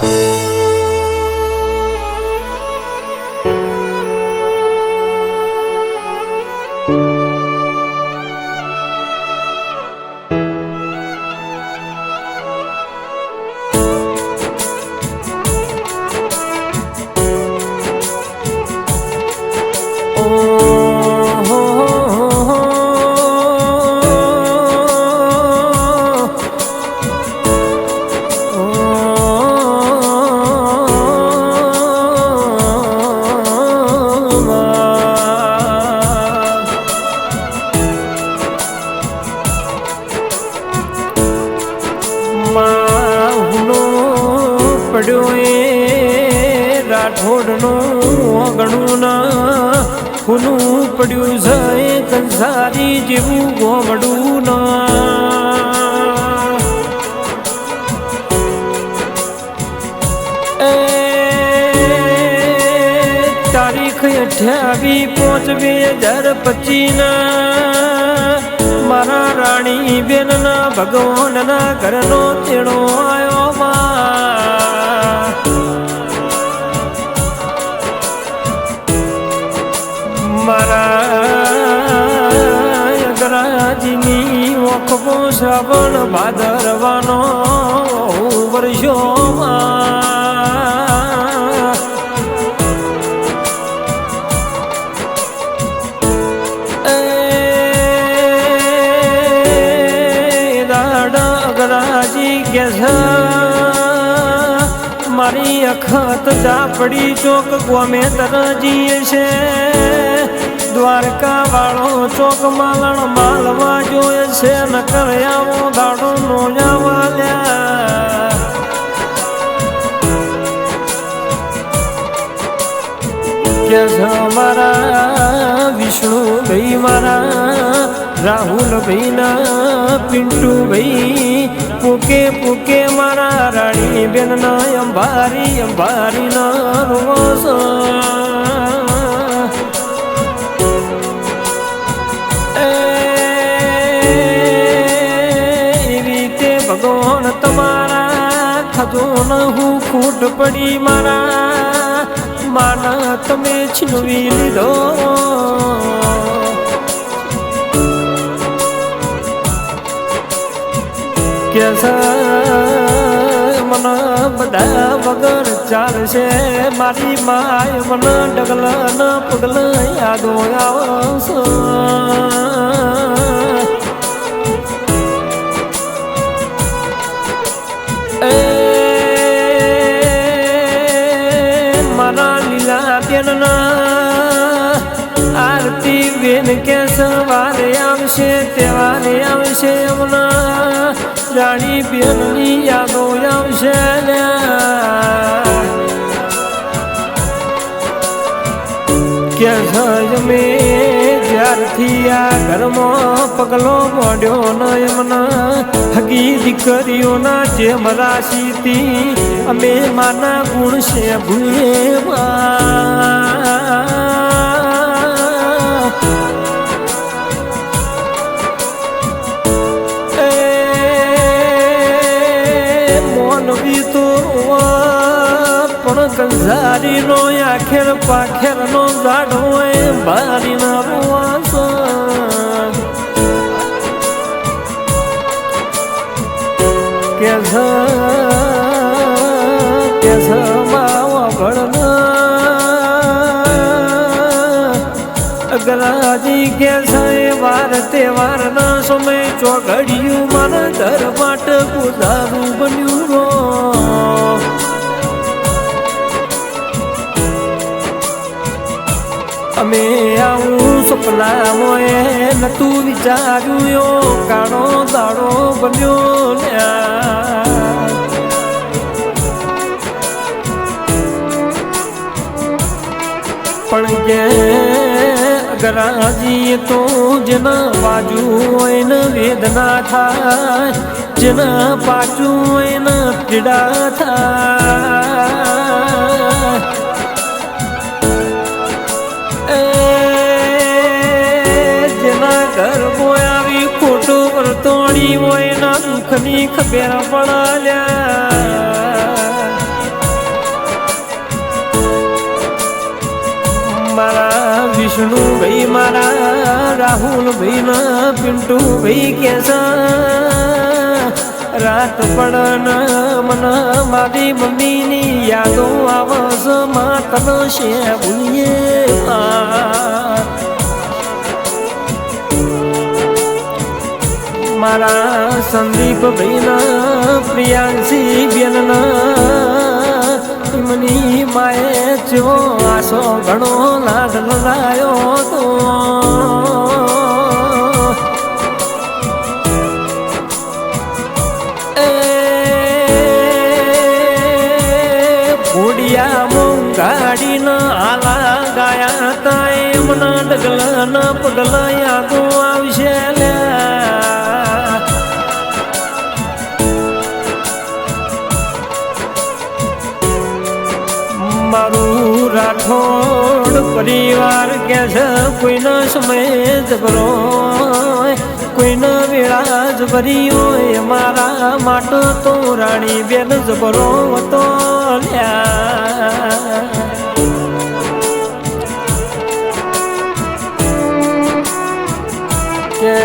Bye. ના હુનું પડ્યું છે એ કંસારી જેવું ગોમડું ના. તારીખ અઠ્યાવી પાંચ બે હજાર પચીસ ના મારા રાણી બેન ના ભગવાન ના ઘરનો તેડો આવ્યો માં. મારા અગરાજીની ઓખો શ્રાવણ ભાદરવાનો વર્ષોમાં એ દાડા અગરાજી કે મારી અખત ચાપડી ચોક ગોમે તરજીએ છે. દ્વારકા વાળો ચોક માલણ માલવા જોયે છે ન કર્યાવો દાડો નો જાવાલ્યા કે મારા વિષ્ણુ ભાઈ મારા રાહુલ ભાઈ ના પિન્ટુ ભાઈ પૂકે પૂકે મારા રાણી બેન ના અંબારી અંબારી રોસ ખજો ન હું ખૂટ પડી મારા. માના તમે છીનવી લીધો. કે મને બધા વગર ચાલશે. મારી માય મને ડગલા ન પગલા યાદો આવશે. મારા લીલા બેનના આરતી બેન કે સવારે આવશે, તહેવારે આવશે હમણાં રાણી બેનની યાદો આવશે કે સજમે જ્યારથી આ ઘરમાં પગલો મોડ્યો ન એમના હગી દીકરીઓના જેમ મરાશીતી અમે માના ગુણ છે મોનવી તો પણ નો આખેર પાખેર નો એ બારી ના રોવાસ છે કે છે માવા ભળના અગરાજી કે ના ચોઘડિયું મારા ઘર માટે પૂજારું બન્યું અમે આવું સપના મોએ નતું વિચાર્યું કાળો દાડો બન્યો લ્યા અગરાજી તો જેના બાજુ હોય ને વેદના થાય, જેના પાછું હોય ને પીડા થાય. આવી ખોટું વર્તોણી હોય ના દુઃખની ખબર પડાલ્યા. મારા વિષ્ણુ ભાઈ, મારા રાહુલ ભાઈ ના પિન્ટુ ભાઈ કેસા? રાત પડન મન મારી મમ્મીની યાદો આવસ માતનો છે ભૂલીએ મારા સંદીપ ભાઈના પ્રિયાંશી બેનના મની માએ જો આસો ઘણો લાડ લડાયો તો ફોડિયા મોંઘાડીના આલા ગાયા તા એમના ડગલાના પગલા યાદો આવશે. રાઠોડ પરિવાર કે છે, કોઈનો સમય જબરો કોઈનો વેળા જબરી હોય, મારા માટે તો રાણી બેન જબરો હતો કે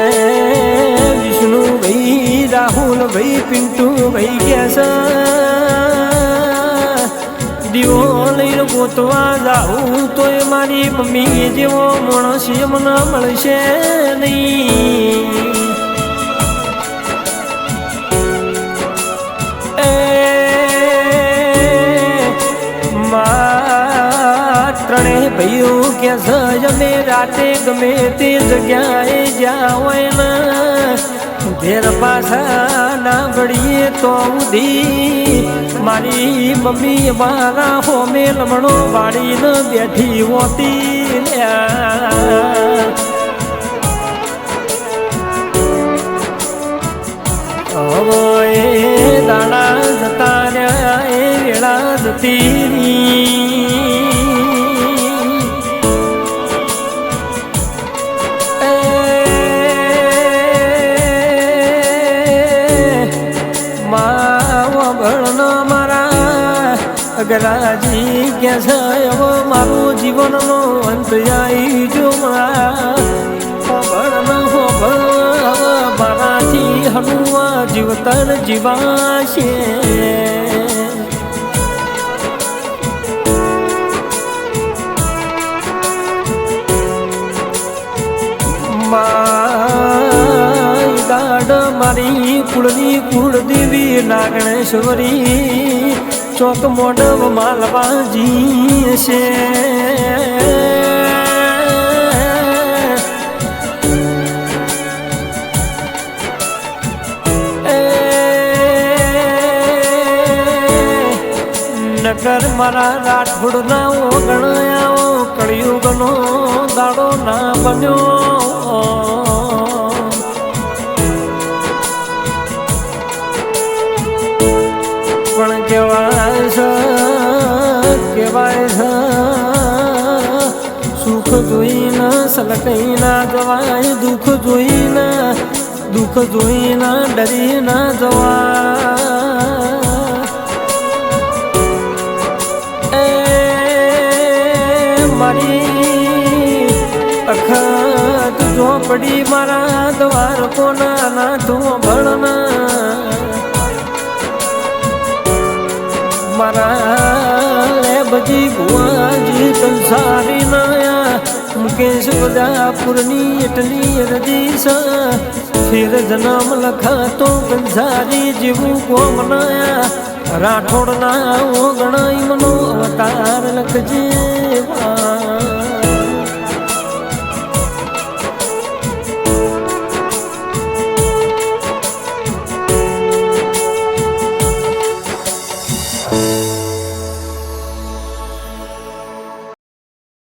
વિષ્ણુ ભાઈ, રાહુલ ભાઈ, પિન્ટુ ભાઈ કે છે દીવો લઈને ગોતવા જાઉં તોય મારી મમ્મી જેવો માણસ મને મળશે નહીં. એ મા ત્રણે ભાઈઓ કે સજ અમે રાતે ગમે તે જગ્યાએ જ્યાં હોય ને ઘેર પાછા વળીએ તો ઉધી મારી મમ્મી મારા હોમે લમણો વાળીને બેઠી હોતી લ્યા. ભણનો મારા અગરાજી કે છે એવો મારું જીવનનો અંત આવી જો ભણ મારાથી હનુમા જીવતર જીવાશે. મારી કુળની કુળદેવી નાગણેશ્વરી, ચોક મોડવ માલવાજી છે. નગર મારા રાઠોડ ના ગણાયા કળિયુગનો દાડો ના બન્યો. જોઈને સલકઈ ના જવાય, દુઃખ જોઈને દુઃખ જોઈને ડરી ના જવાય. એ મારી અખત ઝોપડી મારા દ્વાર કોના ના તું ભણના મારા લેબજી ભુવાજી નાયા મુકેશ બદાપુરની એટલી અરજી છે ફેર જન્મ લખાતો કંસારી જેવું કોમ નાયા રાઠોડ ના ગણાઈ મનો અવતાર લખજે